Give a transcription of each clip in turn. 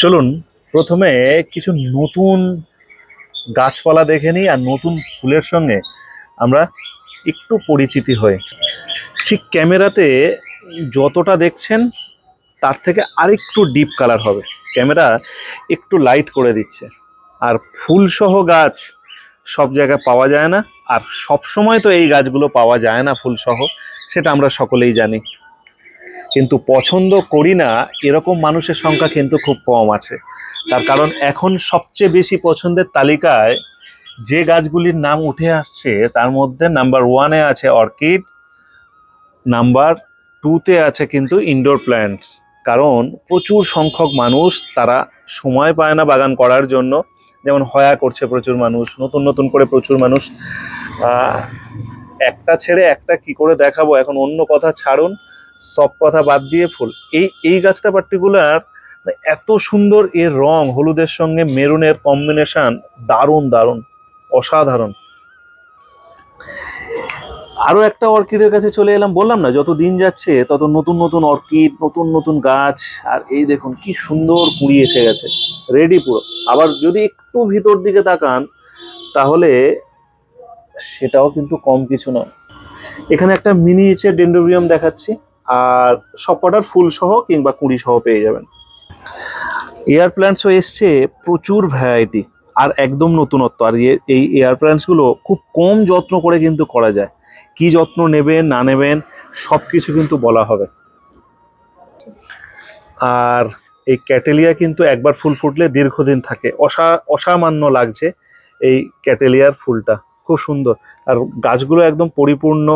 চলুন, প্রথমে কিছু নতুন গাছপালা দেখে নিই আর নতুন ফুলের সঙ্গে আমরা একটু পরিচিতি হই। ঠিক ক্যামেরাতে যতটা দেখছেন, তার থেকে আরেকটু ডিপ কালার হবে। ক্যামেরা একটু লাইট করে দিচ্ছে। আর ফুলসহ গাছ সব জায়গায় পাওয়া যায় না। আর সব সময় তো এই গাছগুলো পাওয়া যায় না ফুলসহ, সেটা আমরা সকলেই জানি। কিন্তু পছন্দ করি না, এরকম মানুষের সংখ্যা কিন্তু খুব কম আছে। তার কারণ এখন সবচেয়ে বেশি পছন্দের তালিকায় যে গাছগুলির নাম উঠে আসছে, তার মধ্যে নাম্বার ওয়ানে আছে অর্কিড নাম্বার টুতে আছে কিন্তু ইনডোর প্ল্যান্টস কারণ প্রচুর সংখ্যক মানুষ তারা সময় পায় না বাগান করার জন্য। যেমন হয়া করছে প্রচুর মানুষ, নতুন নতুন করে প্রচুর মানুষ। একটা ছেড়ে একটা কি করে দেখাবো? এখন অন্য কথা ছাড়ুন। সব কথা বাদ দিয়ে ফুল। এই এই গাছটা পার্টিকুলার এত সুন্দর এর রং, হলুদের সঙ্গে মেরুনের কম্বিনেশন দারুণ দারুণ, অসাধারণ। আরও একটা অর্কিডের কাছে চলে এলাম, বললাম না, যত দিন যাচ্ছে, তত নতুন নতুন অর্কিড নতুন নতুন গাছ। আর এই দেখুন, কি সুন্দর কুড়ি এসে গেছে রেডি পুরো। আবার যদি একটু ভিতর দিকে তাকান, তাহলে সেটাও কিন্তু কম কিছু নয়। এখানে একটা মিনিয়েচার ডেন্ডোবিয়াম দেখাচ্ছি। আর সবকটার ফুল সহ কিংবা কুড়ি সহ পেয়ে যাবেন। এয়ার প্ল্যান্টসও এসছে প্রচুর ভ্যারাইটি আর একদম নতুনত্ব। আর এই এয়ার প্ল্যান্টসগুলো খুব কম যত্ন করে কিন্তু করা যায়। কি যত্ন নেবেন, না নেবেন সব কিছু কিন্তু বলা হবে। আর এই ক্যাটেলিয়া কিন্তু একবার ফুল ফুটলে দীর্ঘদিন থাকে। অসা অসামান্য লাগছে এই ক্যাটেলিয়ার ফুলটা। খুব সুন্দর। আর গাছগুলো একদম পরিপূর্ণ,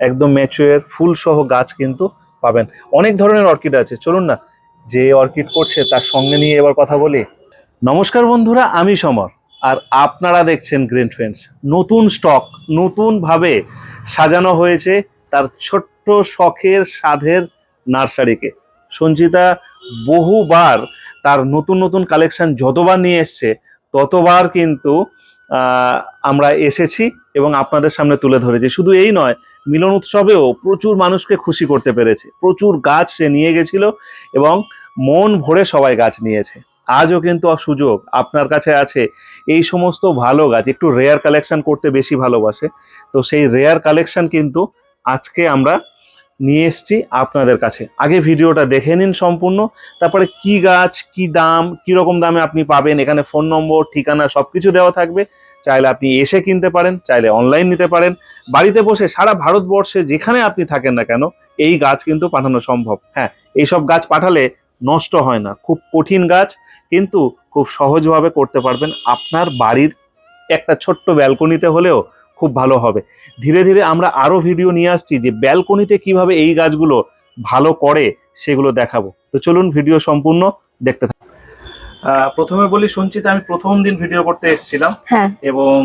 একদম ম্যাচুয়ার ফুল সহ গাছ কিন্তু পাবেন। অনেক ধরনের অর্কিড আছে। চলুন না, যে অর্কিড করছে তার সঙ্গে নিয়ে এবার কথা বলি। নমস্কার বন্ধুরা, আমি সমর। আর আপনারা দেখছেন গ্রিন ফ্রেন্ডস নতুন স্টক নতুনভাবে সাজানো হয়েছে তার ছোট্ট শখের সাধের নার্সারিকে। সঞ্চিতা বহুবার তার নতুন নতুন কালেকশন যতবার নিয়ে এসছে, ততবার কিন্তু আমরা এসেছি এবং আপনাদের সামনে তুলে ধরেছি। শুধু এই নয়, মিলন উৎসবেও প্রচুর মানুষকে খুশি করতে পেরেছে। প্রচুর গাছ সে নিয়ে গেছিল এবং মন ভরে সবাই গাছ নিয়েছে। আজও কিন্তু সুযোগ আপনার কাছে আছে। এই সমস্ত ভালো গাছ, একটু রেয়ার কালেকশন করতে বেশি ভালোবাসে। তো সেই রেয়ার কালেকশন কিন্তু আজকে আমরা নিয়ে এসেছি আপনাদের কাছে। আগে ভিডিওটা দেখে নিন সম্পূর্ণ, তারপরে কি গাছ, কি দাম কি রকম দামে আপনি পাবেন, এখানে ফোন নম্বর, ঠিকানা সব কিছু দেওয়া থাকবে। চাইলে আপনি এসে কিনতে পারেন, চাইলে অনলাইন নিতে পারেন। বাড়িতে বসে সারা ভারতবর্ষে যেখানে আপনি থাকেন না কেন, এই গাছ কিন্তু পাঠানো সম্ভব। হ্যাঁ এইসব গাছ পাঠালে নষ্ট হয় না। খুব কঠিন গাছ, কিন্তু খুব সহজভাবে করতে পারবেন। আপনার বাড়ির একটা ছোট্ট ব্যালকনিতে হলেও খুব ভালো হবে। ধীরে ধীরে আমরা আরও ভিডিও নিয়ে আসছি যে ব্যালকনিতে কীভাবে এই গাছগুলো ভালো করে সেগুলো দেখাবো। তো চলুন ভিডিও সম্পূর্ণ দেখতে প্রথমে বলি সঞ্চিতা আমি প্রথম দিন ভিডিও করতে এসেছিলাম। হ্যাঁ। এবং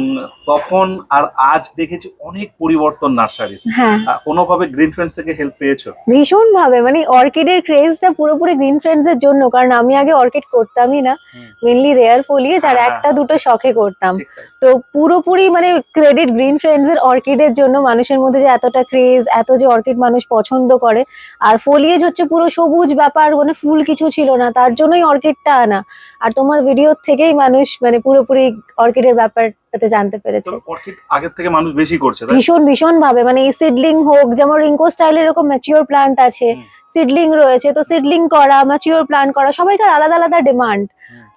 তখন আর আজ দেখেছি অনেক পরিবর্তন নার্সারির। হ্যাঁ। কোনোভাবে গ্রিন ফ্রেন্ডস থেকে হেল্প পেয়েছ? ভীষণ ভাবে মানে অর্কিডের ক্রেজটা পুরোপুরি গ্রিন ফ্রেন্ডস এর জন্য কারণ আমি আগে অর্কিড করতামই না। হুম। মেনলি রেয়ার ফলিয়েজ আর হ্যাঁ, একটা দুটো শখে করতাম। তো পুরোপুরি মানে ক্রেডিট গ্রিন ফ্রেন্ডস এর অর্কিডের জন্য মানুষের মধ্যে যে এতটা ক্রেজ এত যে অর্কিড মানুষ পছন্দ করে। আর ফলিয়েজ হচ্ছে পুরো সবুজ ব্যাপার মানে ফুল কিছু ছিল না তার জন্যই অর্কিডটা আনা। আর তোমার ভিডিও থেকেই মানুষ মানে পুরোপুরি অর্কিডের ব্যাপারটাতে জানতে পেরেছে। অর্কিড আগের থেকে মানুষ বেশি করছে ভীষণ ভীষণ ভাবে মানে এই সিডলিং হোক যেমন রিঙ্কো স্টাইল এরকম ম্যাচিওর প্লান্ট আছে সিডলিং রয়েছে তো সিডলিং করা ম্যাচিওর প্লান্ট করা সবাইকার আলাদা আলাদা ডিমান্ড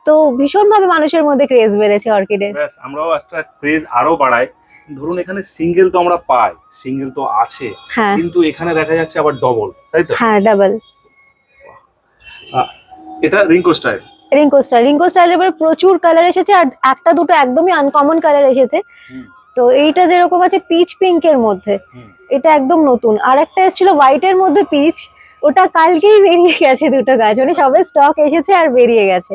তো ভীষণ ভাবে মানুষের মধ্যে ক্রেজ বেড়েছে অর্কিডের। আমরাও একটা ক্রেজ আরও বাড়াই। ধরুন এখানে সিঙ্গেল তো আমরা পাই সিঙ্গেল তো আছে হ্যাঁ। কিন্তু এখানে দেখা যাচ্ছে আবার ডবল তাই তো? হ্যাঁ ডাবল এটা Rinko style Rinko style Rinko style এবার প্রচুর কালার এসেছে আর একটা দুটো একদমই আনকমন কালার এসেছে। তো এইটা যেরকম আছে পিচ পিঙ্ক এর মধ্যে এটা একদম নতুন। আর একটা এসেছিল হোয়াইট এর মধ্যে পিচ ওটা কালকেই বেরিয়ে গেছে দুটো গাছ। মানে সবে স্টক এসেছে আর বেরিয়ে গেছে।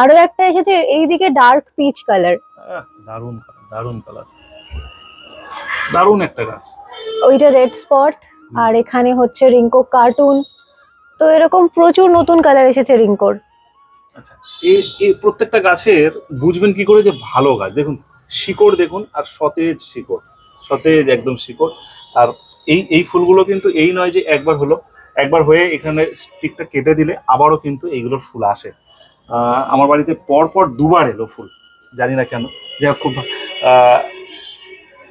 আরও একটা এসেছে এইদিকে ডার্ক পিচ কালার দারুণ দারুণ কালার দারুণ একটা গাছ। ওইটা রেড স্পট আর এখানে হচ্ছে রিঙ্কো কার্টুন তো এরকম প্রচুর নতুন কালার এসেছে রিঙ্কোর আচ্ছা এই প্রত্যেকটা গাছের বুঝবেন কি করে যে ভালো গাছ? দেখুন, শিকড় দেখুন আর সতেজ শিকড়, সতেজ একদম শিকড়। আর এই এই ফুলগুলো কিন্তু এই নয় যে একবার হলো, একবার হয়ে এখানে স্টিকটা কেটে দিলে আবারও কিন্তু এইগুলোর ফুল আসে। আমার বাড়িতে পর পর দুবার এলো ফুল, জানি না কেন। যাই খুব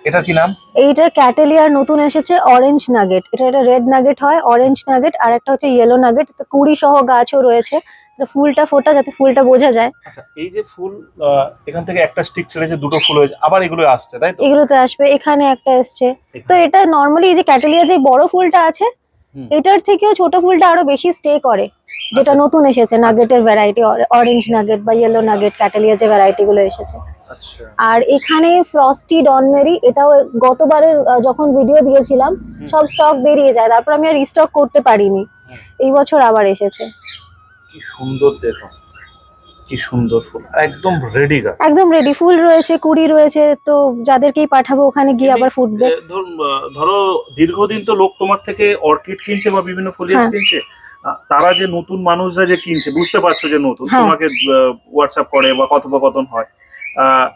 এটার কি নাম? এইটা ক্যাটেলিয়ার নতুন এসেছে অরেঞ্জ নাগেট এটা একটা রেড নাগেট হয় অরেঞ্জ নাগেট আর একটা হচ্ছে ইয়েলো নাগেট কুড়ি সহ গাছও রয়েছে। এটা ফুলটা ফোটা যাতে ফুলটা বোঝা যায়। আচ্ছা এই যে ফুল এখান থেকে একটা স্টিক ছেড়েছে দুটো ফুল হয়েছে আবার এগুলো আসছে তাই তো? এগুলোতে আসবে এখানে একটা এসছে। তো এটা নর্মালি এই যে ক্যাটেলিয়া যে বড় ফুলটা আছে এটার থেকেও ছোট ফুলটা আরও বেশি স্টে করে। যেটা আচ্ছা। নতুন এসেছে নাগেটের ভ্যারাইটি অরেঞ্জ নাগেট বা ইয়েলো নাগেট ক্যাটেলিয়া যে ভ্যারাইটি গুলো এসেছে। আচ্ছা। আর এখানে ফ্রস্টি ডনমেরি এটাও গতবারের যখন ভিডিও দিয়েছিলাম সব স্টক বেরিয়ে যায় তারপর আমি আর রিস্টক করতে পারিনি। এই বছর আবার এসেছে। কি সুন্দর দেখো কি সুন্দর ফুল একদম রেডি গাছ একদম রেডি ফুল রয়েছে কুড়ি রয়েছে তো যাদেরকেই পাঠাবো ওখানে গিয়ে আবার ফুটবে ধরো দীর্ঘদিন তো লোক তোমার থেকে অর্কিড কিনছে বা বিভিন্ন ফলিয়াস হ্যাঁ। কিনছে তারা যে নতুন মানুষরা যে কিনছে বুঝতে পারছ যে নতুন হ্যাঁ। তোমাকে হোয়াটসঅ্যাপ করে বা কথোপকথন হয় আহ,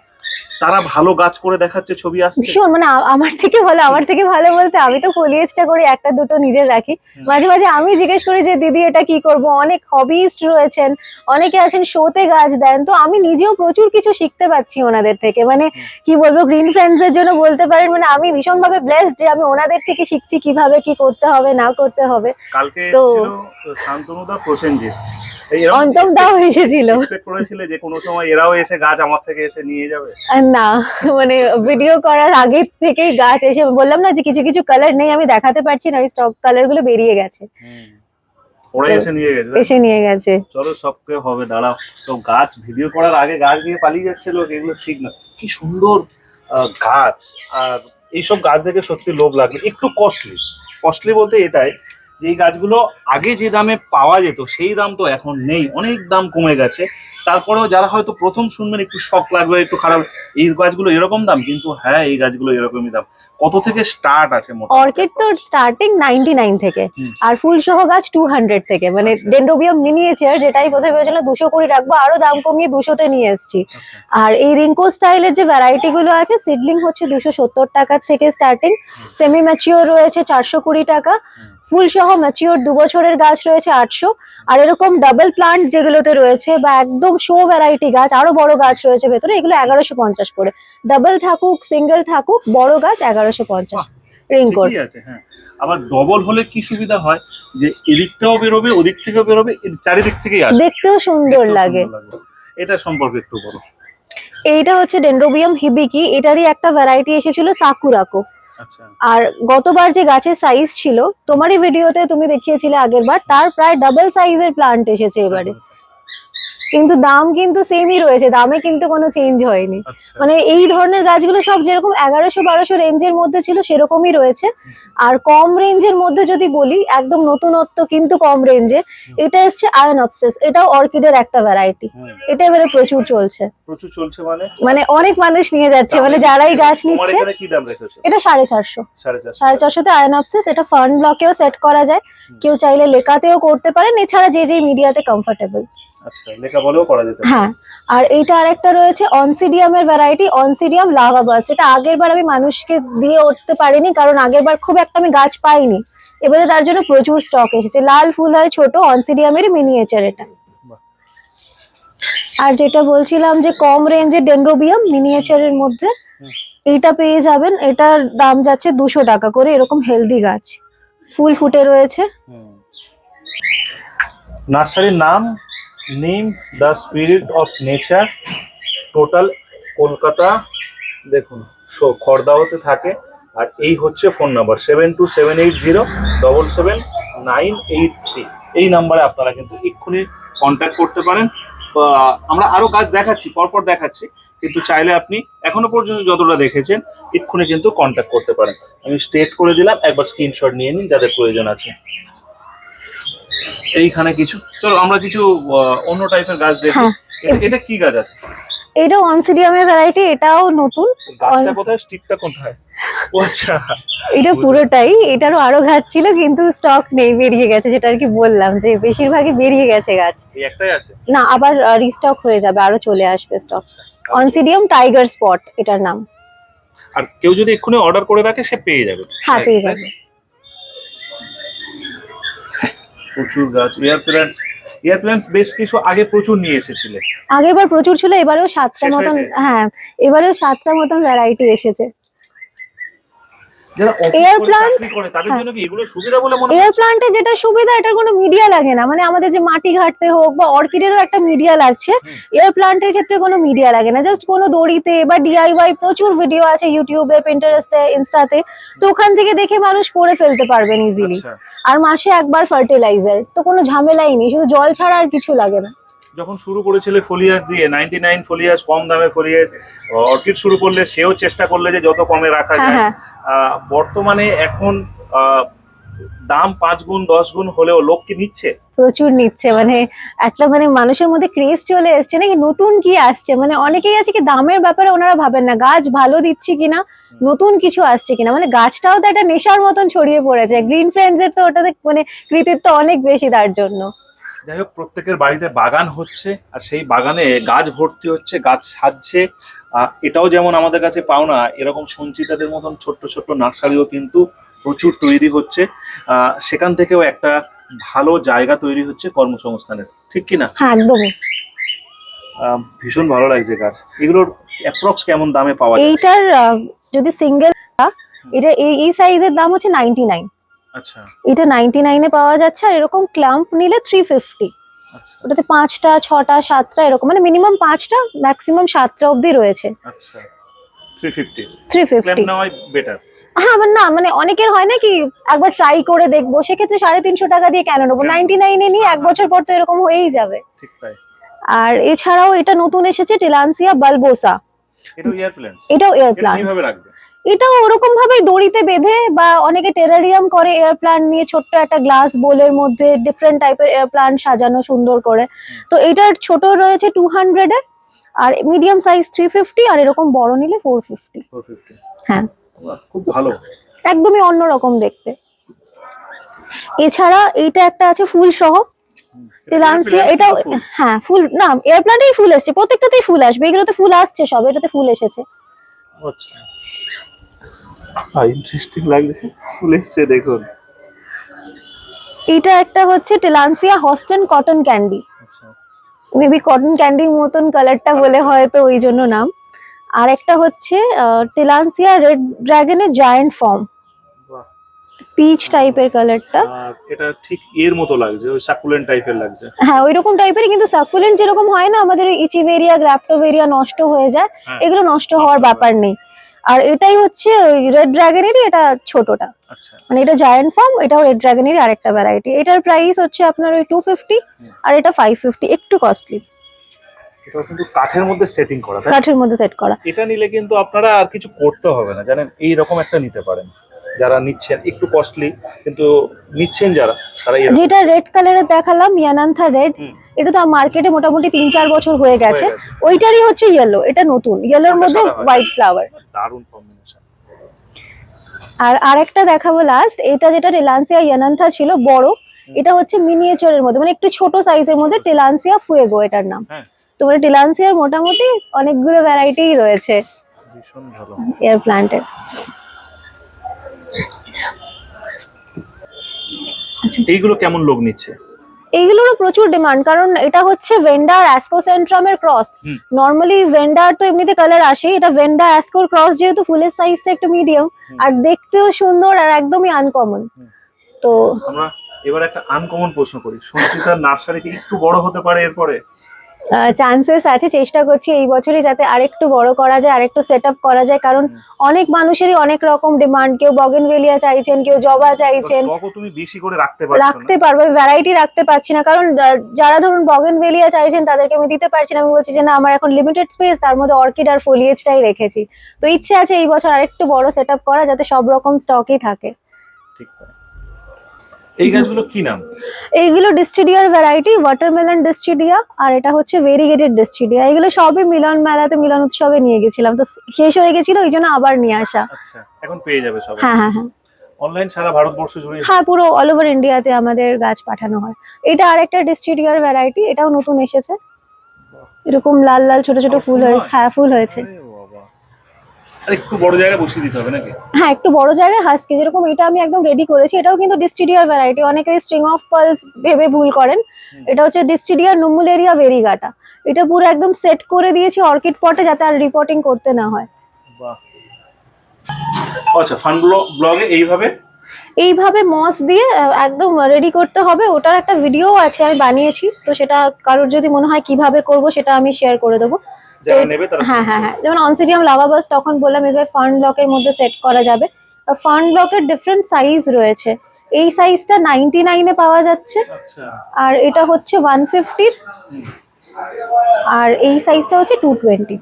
তারা ভালো গাছ করে দেখাচ্ছে ছবি আসছে? ভীষণ মানে আমার থেকে ভালো আমার থেকে ভালো বলতে আমি তো ফলিয়েজটা করি একটা দুটো নিজের রাখি। মাঝে মাঝে আমি জিজ্ঞেস করি যে দিদি এটা কি করব? অনেক হবিস্ট রয়েছেন অনেকে আছেন শোতে গাছ দেন তো আমি নিজেও প্রচুর কিছু শিখতে পাচ্ছি ওনাদের থেকে। মানে কি বলব গ্রিন ফ্রেন্ডস এর জন্য বলতে পারেন মানে আমি ভীষণ ভাবে ব্লেসড যে আমি ওনাদের থেকে শিখছি কীভাবে কি করতে হবে না করতে হবে। কালকে তো- শান্তনুদা প্রসেনজিৎ। অন্তম দাও এসেছিল। করেছিলে যে কোনো সময় এরাও এসে গাছ আমার থেকে এসে নিয়ে যাবে? না মানে ভিডিও করার আগে থেকেই গাছ এসে বললাম না যে কিছু কিছু কালার নেই আমি দেখাতে পারছি না ওই স্টক কালারগুলো বেরিয়ে গেছে। ওরা এসে নিয়ে গেছে এসে নিয়ে গেছে। চলো সবকে হবে দাঁড়াও। সব গাছ ভিডিও করার আগে গাছ নিয়ে পালিয়ে যাচ্ছে লোক এগুলো ঠিক না। কি সুন্দর গাছ। আর এইসব গাছ দেখে সত্যি লোভ লাগল একটু কস্টলি কস্টলি বলতে এটাই যে এই গাছগুলো আগে যে দামে পাওয়া যেত সেই দাম তো এখন নেই অনেক দাম কমে গেছে। তারপরেও যারা হয়তো প্রথম শুনবেন একটু শখ লাগবে একটু খারাপ এই গাছগুলো এরকম দাম? কিন্তু হ্যাঁ এই গাছগুলো এরকমই দাম। কত থেকে স্টার্ট আছে? অর্কিড তো স্টার্টিং নাইনটি নাইন থেকে আর ফুল সহ গাছ টু হান্ড্রেড থেকে। মানে আচ্ছা। ডেন্ড্রোবিয়াম মিনিয়েচার যেটাই প্রথমে ভেবেছিলাম দুশো কুড়ি রাখব আরও দাম কমিয়ে দুশোতে নিয়ে এসেছি। আচ্ছা। আর এই রিঙ্কো স্টাইলের যে ভ্যারাইটি গুলো আছে সিডলিং হচ্ছে দুশো সত্তর টাকা থেকে স্টার্টিং সেমি ম্যাচিওর রয়েছে চারশো কুড়ি টাকা। হুম। ফুল সহ ম্যাচিওর দু বছরের গাছ রয়েছে আটশো। আর এরকম ডাবল প্লান্ট যেগুলোতে রয়েছে বা একদম শো ভ্যারাইটি গাছ আরও বড় গাছ রয়েছে ভেতরে এগুলো এগারোশো পঞ্চাশ করে। ডাবল থাকুক সিঙ্গেল থাকুক বড় গাছ এগারোশো পঞ্চাশ। রিঙ্কোর আছে হ্যাঁ। আবার ডবল হলে কি সুবিধা হয়? যে এদিকটাও বেরোবে ওদিক থেকেও বেরোবে চারিদিক থেকেই আসবে। দেখতেও সুন্দর লাগে। এটা সম্পর্কে একটু বলো। এইটা হচ্ছে ডেন্ড্রোবিয়াম হিবিকি এটারই একটা ভ্যারাইটি এসেছিল সাকুরাকো আর গতবার যে গাছের সাইজ ছিল তোমারই ভিডিওতে তুমি দেখিয়েছিলে আগের বার তার প্রায় ডাবল সাইজের প্লান্ট এসেছে এবারে। কিন্তু দাম কিন্তু সেমই রয়েছে দামে কিন্তু কোনো চেঞ্জ হয়নি। আচ্ছা। মানে এই ধরনের গাছগুলো সব যেরকম এগারোশো বারোশো রেঞ্জের মধ্যে ছিল সেরকমই রয়েছে। আর কম রেঞ্জের মধ্যে যদি বলি একদম নতুনত্ব কিন্তু কম রেঞ্জে এটা এসছে আয়ন অপসেস এটাও অর্কিডের একটা ভ্যারাইটি এটা এবারে প্রচুর চলছে। প্রচুর চলছে মানে? মানে অনেক মানুষ নিয়ে যাচ্ছে মানে যারাই গাছ নিচ্ছে এটা সাড়ে চারশো। সাড়ে চারশো। সাড়ে চারশোতে আয়ন অপসেস এটা ফান্ড ব্লকেও সেট করা যায়। কেউ চাইলে লেখাতেও করতে পারেন এছাড়া যে যে মিডিয়াতে কমফোর্টেবল আচ্ছা লেখা বলেও করা যেতে হ্যাঁ আর এইটা আরেকটা রয়েছে অনসিডিয়ামের ভ্যারাইটি অনসিডিয়াম লাভা বাস এটা আগের বার আমি মানুষকে দিয়ে উঠতে পারিনি কারণ আগের বার খুব একটা আমি গাছ পাইনি। এবারে তার জন্য প্রচুর স্টক এসেছে। লাল ফুল হয় ছোট অনসিডিয়ামেরই মিনিয়েচার এটা। আর যেটা বলছিলাম যে কম রেঞ্জের ডেন্ড্রোবিয়াম মিনিয়েচারের মধ্যে। এইটা পেয়ে যাবেন এটার দাম যাচ্ছে দুশো টাকা করে এরকম হেলদি গাছ। ফুল ফুটে রয়েছে। নার্সারির নাম? Name the spirit of nature, total Kolkata, দেখুন, শো, খড়দাওতে থাকে, আর এই হচ্ছে phone number, seven two seven eight zero, double seven nine eight three. এই নাম্বারে আপনারা কিন্তু এক্ষুনি কন্ট্যাক্ট করতে পারেন। আমরা আরও গাছ দেখাচ্ছি, পরপর দেখাচ্ছি, কিন্তু চাইলে আপনি এখনও পর্যন্ত যতটা দেখেছেন, এক্ষুনি কিন্তু কন্ট্যাক্ট করতে পারেন। আমি স্টেট করে দিলাম, একবার স্ক্রিনশট নিয়ে নিন, যাদের প্রয়োজন আছে। এইখানে কিছু। চলো আমরা কিছু অন্য টাইপের গাছ দেখি। হ্যাঁ। এটা- কি গাছ আছে? এটা অনসিডিয়ামের ভ্যারাইটি এটাও নতুন। গাছটা কোথায়? স্টিকটা কোথায়? ও আচ্ছা। এটা পুরোটাই। এটারও আরও গাছ ছিল কিন্তু স্টক নেই বেরিয়ে গেছে যেটা আর কি বললাম যে বেশিরভাগই বেরিয়ে গেছে গাছ। এই একটাই আছে? না আবার রিস্টক হয়ে যাবে আরও চলে আসবে স্টক অনসিডিয়াম টাইগার স্পট এটার নাম। আর কেউ যদি এক্ষুনি অর্ডার করে রাখে সে পেয়ে যাবে। হ্যাঁ, পেয়ে যাবে। তো? প্রচুর গাছ। এয়ার প্ল্যান্টস এয়ার প্ল্যান্টস বেশ কিছু আগে প্রচুর নিয়ে এসেছিলে। আগেরবার প্রচুর ছিল এবারেও সাতটা শেষ মতন হয়েছে? হ্যাঁ এবারেও সাতটা মতন ভ্যারাইটি এসেছে। এয়ার প্লান্টে যেটা সুবিধা এটার কোনো মিডিয়া লাগে না। মানে আমাদের যে মাটি ঘাটতে হোক বা অর্কিডেরও একটা মিডিয়া লাগছে। হুম। এয়ার প্লান্টের ক্ষেত্রে কোনো মিডিয়া লাগে না। জাস্ট কোনো দড়িতে বা ডিআইওয়াই প্রচুর ভিডিও আছে ইউটিউবে পিন্টারেস্টে ইনস্টাতে তো। ওখান থেকে দেখে মানুষ করে ফেলতে পারবেন ইজিলি আচ্ছা। আর মাসে একবার ফার্টিলাইজার তো কোনো ঝামেলাই নেই শুধু জল ছাড়া আর কিছু লাগে না। যখন শুরু করেছিলে ফলিয়াস দিয়ে নাইনটি নাইন ফলিয়াস কম দামে ফলিয়াস অর্কিড শুরু করলে সেও চেষ্টা করলে যে যত কমে রাখা হ্যাঁ যায়। হ্যাঁ আহ, বর্তমানে এখন দাম পাঁচ গুণ, দশ গুণ হলেও লোক কি নিচ্ছে? প্রচুর নিচ্ছে মানে একটা মানে মানুষের মধ্যে ক্রেজ চলে এসছে নাকি? নতুন কি আসছে? মানে অনেকেই আছে কি, দামের ব্যাপারে ওনারা ভাবেন না, গাছ ভালো দিচ্ছি কিনা, নতুন কিছু আসছে কিনা? মানে গাছটাও তো একটা নেশার মতন ছড়িয়ে পড়েছে গ্রিন ফ্রেন্ডস এর তো ওটাতে মানে কৃতিত্ব অনেক বেশি তার জন্য। যাই হোক প্রত্যেকের বাড়িতে বাগান হচ্ছে আর সেই বাগানে গাছ ভর্তি হচ্ছে গাছ সাজছে। এটাও যেমন আমাদের কাছে পাওনা এরকম সঞ্চিতাদের মতন ছোট্ট ছোট্ট নার্সারিও কিন্তু প্রচুর তৈরি হচ্ছে। সেখান থেকেও একটা ভালো জায়গা তৈরি হচ্ছে কর্মসংস্থানের। ঠিক কি না? হ্যাঁ একদমই। ভীষণ ভালো লাগছে গাছ। এগুলোর অ্যাপ্রক্স কেমন দামে পাওয়া যায়? এইটার যদি সিঙ্গেল এটা এই এই সাইজের দাম হচ্ছে নাইনটি নাইন আচ্ছা। এটা নাইনটি নাইনে পাওয়া যাচ্ছে আর এরকম ক্লাম্প নিলে থ্রি ফিফটি আচ্ছা। ওটাতে পাঁচটা ছটা সাতটা এরকম মানে মিনিমাম পাঁচটা ম্যাক্সিমাম সাতটা অবধি রয়েছে। আচ্ছা। Three fifty three clamp fifty নেওয়াই বেটার হ্যাঁ আমার না মানে অনেকের হয় না কি একবার ট্রাই করে দেখব সেক্ষেত্রে সাড়ে তিনশো টাকা দিয়ে কেন নেব? নাইনটি নাইনে নিয়ে এক বছর পর তো এরকম হয়েই যাবে। আর এছাড়াও এটা নতুন এসেছে টিলান্সিয়া বালবোসা এটাও এয়ার প্ল্যান্ট এটাও এয়ার রাখবে? এটাও ওরকম ভাবেই দড়িতে বেঁধে বা অনেকে টেরারিয়াম করে এয়ার প্লান্ট নিয়ে ছোট্ট একটা গ্লাস বোলের মধ্যে ডিফারেন্ট টাইপের এয়ার প্লান্ট সাজানো সুন্দর করে। তো এটার ছোট রয়েছে টু হান্ড্রেড এর আর মিডিয়াম সাইজ থ্রি ফিফটি আর এরকম বড় নিলে ফোর ফিফটি হ্যাঁ। খুব ভালো। একদমই অন্যরকম দেখতে। এছাড়া এইটা একটা আছে ফুল সহ। টিলান্সিয়া এটাও হ্যাঁ ফুল না এয়ার প্লান্টেই ফুল এসছে প্রত্যেকটাতেই ফুল আসবে এগুলোতে ফুল আসছে সব এটাতে ফুল এসেছে। আচ্ছা। ইন্টারেস্টিং লাগছে। ফুল এসছে দেখুন। এটা একটা হচ্ছে টিলান্সিয়া হস্টেন কটন ক্যান্ডি মেবি কটন ক্যান্ডির মতন কালারটা বলে হয়তো ওই জন্য নাম। আর একটা হচ্ছে টিলান্সিয়া রেড ড্রাগনের জায়ান্ট ফর্ম পিচ টাইপের কালারটা এটা ঠিক এর মতো লাগছে ওই সাকুলেন্ট টাইপের লাগছে। হ্যাঁ ওই রকম টাইপের কিন্তু সাকুলেন্ট যেরকম হয় না আমাদের ইচিভেরিয়া গ্রাফটোভেরিয়া নষ্ট হয়ে যায়। হ্যাঁ। এগুলো নষ্ট হওয়ার ব্যাপার নেই। আর এটাই হচ্ছে ওই রেড ড্রাগনেরই এটা ছোটটা। আচ্ছা। মানে এটা জায়ান্ট ফর্ম এটাও রেড ড্রাগনেরই আরেকটা ভ্যারাইটি এটার প্রাইস হচ্ছে আপনার ওই টু ফিফটি। আর এটা ফাইভ ফিফটি একটু কস্টলি এটা কিন্তু কাঠের মধ্যে সেটিং করা কাঠের মধ্যে সেট করা। এটা নিলে কিন্তু আপনারা আর কিছু করতে হবে না জানেন? এই রকম একটা নিতে পারেন। যারা নিচ্ছেন একটু কস্টলি কিন্তু নিচ্ছেন যারা তারা যেটা রেড কালারের দেখালাম ইয়ানান্থা রেড। এটা তো মার্কেটে মোটামুটি তিন চার বছর হয়ে গেছে। ওইটারই হচ্ছে ইয়েলো এটা নতুন। ইয়েলোর মধ্যে হোয়াইট ফ্লাওয়ার দারুণ কম্বিনেশন আর আরেকটা দেখাবো লাস্ট এটা যেটা টেলান্সিয়া ইয়ানান্থা ছিল বড় এটা হচ্ছে মিনিয়েচারের মধ্যে মানে একটু ছোট সাইজের মধ্যে টেলান্সিয়া ফুয়েগো এটার নাম। হ্যাঁ। তো মানে টেলান্সিয়ার মোটামুটি অনেকগুলো ভ্যারাইটিই রয়েছে এয়ার প্লান্টের এইগুলো কেমন লোক নিচ্ছে? এইগুলোরও প্রচুর ডিমান্ড কারণ এটা হচ্ছে ভেন্ডার অ্যাসকোসেন্ট্রামের ক্রস নর্মালি ভেন্ডার তো এমনিতে কালার আসে এটা ভেন্ডার অ্যাসকোর ক্রস যেহেতু ফুলের সাইজটা একটু মিডিয়াম আর দেখতেও সুন্দর আর একদমই আনকমন তো আমরা এবার একটা আনকমন প্রশ্ন করি। সঞ্চিতার নার্সারি কি একটু বড় হতে পারে এরপরে? চান্সেস আছে চেষ্টা করছি এই বছরই যাতে আরেকটু বড় করা যায় আরেকটু সেট আপ করা যায়। কারণ অনেক মানুষেরই অনেক রকম ডিমান্ড কেউ বগেন বগেনভেলিয়া চাইছেন কেউ জবা চাইছেন। তুমি বেশি করে রাখতে পারছ রাখতে পারব ভ্যারাইটি রাখতে পারছি না। কারণ যারা ধরুন বগেন বগেনভেলিয়া চাইছেন তাদেরকে আমি দিতে পারছি না। আমি বলছি যে না আমার এখন লিমিটেড স্পেস তার মধ্যে অর্কিড আর ফোলিয়েজটাই রেখেছি। তো ইচ্ছে আছে এই বছর আরেকটু বড় সেট আপ করা যাতে সব রকম স্টকই থাকে। ঠিক। এই গাছগুলো কি নাম? এইগুলো ডিস্টিডিয়ার ভ্যারাইটি ওয়াটারমেলন ডিস্টিডিয়া আর এটা হচ্ছে ভেরিগেটেড ডিস্টিডিয়া এগুলো সবই মিলন মেলাতে মিলন উৎসবে নিয়ে গেছিলাম। তো শেষ হয়ে গেছিল ওই জন্য আবার নিয়ে আসা। আচ্ছা এখন পেয়ে যাবে সবাই। হ্যাঁ হ্যাঁ হ্যাঁ। অনলাইন সারা ভারতবর্ষ জুড়ে হ্যাঁ পুরো অল ওভার ইন্ডিয়াতে আমাদের গাছ পাঠানো হয়। এটা আরেকটা ডিস্টিডিয়ার ভ্যারাইটি এটাও নতুন এসেছে। এরকম লাল লাল ছোট ছোট ফুল হয়ে হয়? হ্যাঁ ফুল হয়েছে। আরে একটু বড় জায়গায় বসিয়ে দিতে হবে নাকি? হ্যাঁ একটু বড় জায়গায় হাসকি যেরকম এটা আমি একদম রেডি করেছি। এটাও কিন্তু ডিস্টিডিয়ার ভ্যারাইটি অনেকে স্ট্রিং অফ পালস ভেবে ভুল করেন। এটা হচ্ছে ডিস্টিডিয়ার নুমুলেরিয়া ভেরিগাটা এটা পুরো একদম সেট করে দিয়েছি অর্কিড পটে যাতে আর রিপোর্টিং করতে না হয়। বাহ। আচ্ছা ফান ব্লগে এইভাবে? এইভাবে মস দিয়ে একদম রেডি করতে হবে। ওটার একটা ভিডিও আছে আমি বানিয়েছি। তো সেটা কারোর যদি মনে হয় কীভাবে করব সেটা আমি শেয়ার করে দেবো। হ্যাঁ হ্যাঁ হ্যাঁ। যেমন অনসিডিয়াম লাভাবাস তখন বললাম এভাবে ফান্ড ব্লকের মধ্যে সেট করা যাবে। ফান্ড ব্লকের ডিফারেন্ট সাইজ রয়েছে। এই সাইজটা নাইনটি নাইনে পাওয়া যাচ্ছে। আচ্ছা। আর এটা হচ্ছে ওয়ান ফিফটির আর এই সাইজটা হচ্ছে টু টোয়েন্টি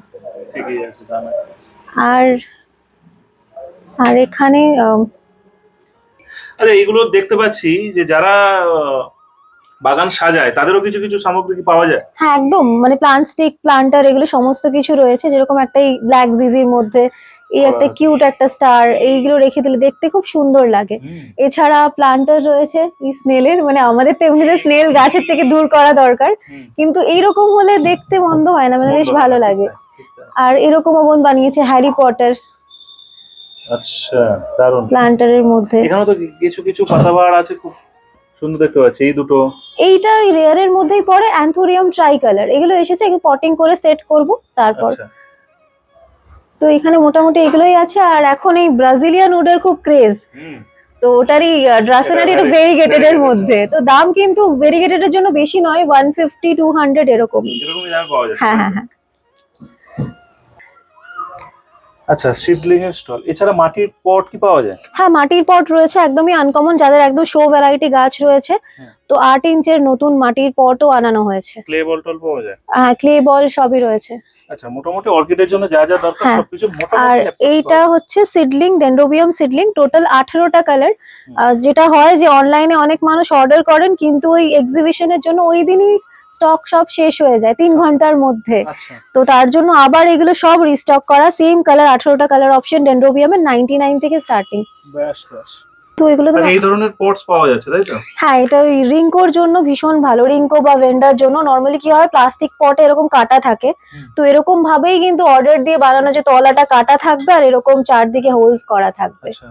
আর আর এখানে আচ্ছা এইগুলো দেখতে পাচ্ছি যে যারা বাগান সাজায় তাদেরও কিছু কিছু সামগ্রী কি পাওয়া যায়? হ্যাঁ একদম। মানে প্লান্ট স্টিক প্লান্টার এগুলো সমস্ত কিছু রয়েছে। যেরকম একটা এই ব্ল্যাক জিজির মধ্যে এই একটা আচ্ছা। কিউট একটা স্টার এইগুলো রেখে দিলে দেখতে খুব সুন্দর লাগে। এছাড়া প্লান্টার রয়েছে এই স্নেলের মানে আমাদের তো এমনিতে স্নেল গাছের থেকে দূর করা দরকার। কিন্তু এইরকম হলে দেখতে মন্দ হয় না মানে বেশ ভালো লাগে। আর এরকম বোন বানিয়েছে হ্যারি পটার আচ্ছা দারুণ। প্লান্টারের মধ্যে। এখানে তো কিছু কিছু পাতাবাহার আছে খুব সুন্দর দেখতে পাচ্ছি এই দুটো। এইটা ওই রেয়ারের মধ্যেই পড়ে অ্যান্থোরিয়াম ট্রাই কালার এগুলো এসেছে এগুলো পটিং করে সেট করব তারপর। আচ্ছা। তো এখানে মোটামুটি এগুলোই আছে আর এখন এই ব্রাজিলিয়ান উডের খুব ক্রেজ হুম। তো ওটারই ড্রাসেনারি এটা একটু ভেরিগেটেড এর মধ্যে। তো দাম কিন্তু ভেরিগেটেড এর জন্য বেশি নয় ওয়ান ফিফটি টু হান্ড্রেড এরকমই। এরকমই দামে পাওয়া যাচ্ছে। হ্যাঁ হ্যাঁ হ্যাঁ। আচ্ছা সিডলিং এর স্টল এছাড়া মাটির পট কি পাওয়া যায়? হ্যাঁ মাটির পট রয়েছে একদমই আনকমন যাদের একদম শো ভ্যারাইটি গাছ রয়েছে। হ্যাঁ। তো আট ইঞ্চের নতুন মাটির পটও আনানো হয়েছে। ক্লে বল টল পাওয়া যায়? হ্যাঁ ক্লে বল সবই রয়েছে। আচ্ছা মোটামুটি অর্কিডের জন্য যা যা দরকার হ্যাঁ। সবকিছু আর মোটামুটি এইটা হচ্ছে সিডলিং ডেন্ড্রোবিয়াম সিডলিং টোটাল আঠেরোটা কালার হুম। যেটা হয় যে অনলাইনে অনেক মানুষ অর্ডার করেন কিন্তু ওই এক্সিবিশনের জন্য ওই দিনই স্টক সব শেষ হয়ে যায় তিন ঘণ্টার মধ্যে। আচ্ছা। তো তার জন্য আবার এগুলো সব রিস্টক করা সেম কালার আঠারোটা কালার অপশন ডেন্ড্রোবিয়ামের নাইনটি নাইন থেকে স্টার্টিং তো এগুলো তো এই ধরনের পটস পাওয়া যাচ্ছে তাই তো? হ্যাঁ এটা ওই রিঙ্কোর জন্য ভীষণ ভালো। রিঙ্কো বা ভেন্ডার জন্য নর্মালি কি হয় প্লাস্টিক পটে এরকম কাটা থাকে। তো এরকম ভাবেই কিন্তু অর্ডার দিয়ে বানানো যে তলাটা কাটা থাকবে আর এরকম চারদিকে হোলস করা থাকবে। আচ্ছা।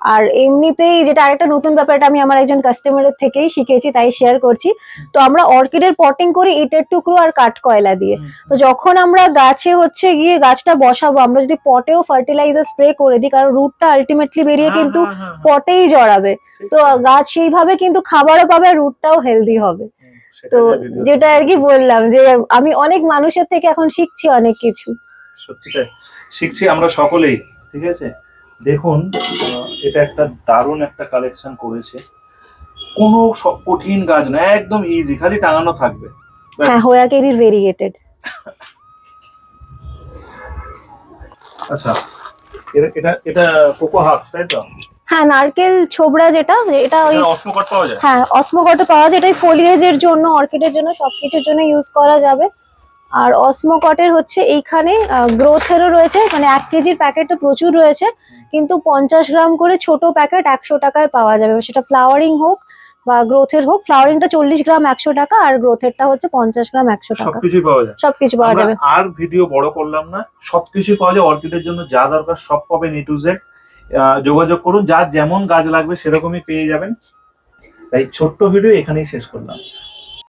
আর এমনিতেই যেটা আরেকটা নতুন ব্যাপারটা আমি আমার একজন কাস্টমারের থেকেই শিখেছি তাই শেয়ার করছি। তো আমরা অর্কিডের পটিং করি ইটের টুকরো আর কাঠ কয়লা দিয়ে। তো যখন আমরা গাছে হচ্ছে গিয়ে গাছটা বসাবো আমরা যদি পটেও ফার্টিলাইজার স্প্রে করে দিই কারণ রুটটা আলটিমেটলি বেরিয়ে হ্যাঁ, কিন্তু হ্যাঁ, হ্যাঁ, হ্যাঁ, পটেই জড়াবে। তো গাছ সেইভাবে কিন্তু খাবারও পাবে আর রুটটাও হেলদি হবে। তো যেটা আর কি বললাম যে আমি অনেক মানুষের থেকে এখন শিখছি অনেক কিছু। সত্যি শিখছি আমরা সকলেই ঠিক আছে? দেখুন এটা একটা দারুণ একটা কালেকশন করেছে। কোনো কঠিন কাজ না একদম ইজি খালি টাঙানো থাকবে। ব্যাস। হ্যাঁ হোয়াকেরির ভেরিগেটেড আচ্ছা এটা- এটা এটা কোকো হাক্স তাই তো? হ্যাঁ নারকেল ছোবড়া যেটা এটা ওই অসমকট পাওয়া যায়? হ্যাঁ অসমোকটে পাওয়া যায় এটাই ফোলিয়েজের জন্য অর্কিডের জন্য সবকিছুর জন্য ইউজ করা যাবে। আর অসমোকটের হচ্ছে এইখানে গ্রোথেরও রয়েছে মানে এক কেজির প্যাকেটটা প্রচুর রয়েছে কিন্তু পঞ্চাশ গ্রাম করে ছোট প্যাকেট একশো টাকায় পাওয়া যাবে। সেটা ফ্লাওয়ারিং হোক বা গ্রোথের হোক ফ্লাওয়ারিংটা চল্লিশ গ্রাম একশো টাকা আর গ্রোথেরটা হচ্ছে পঞ্চাশ গ্রাম একশো টাকা। সবকিছুই পাওয়া যায়। সবকিছু পাওয়া যাবে। আর ভিডিও বড় করলাম না সবকিছুই পাওয়া যায়। অর্কিডের জন্য যা দরকার সব পাবেন এ টু জেড যোগাযোগ করুন যার যেমন গাছ লাগবে সেরকমই পেয়ে যাবেন। তাই ছোট্ট ভিডিও এখানেই শেষ করলাম।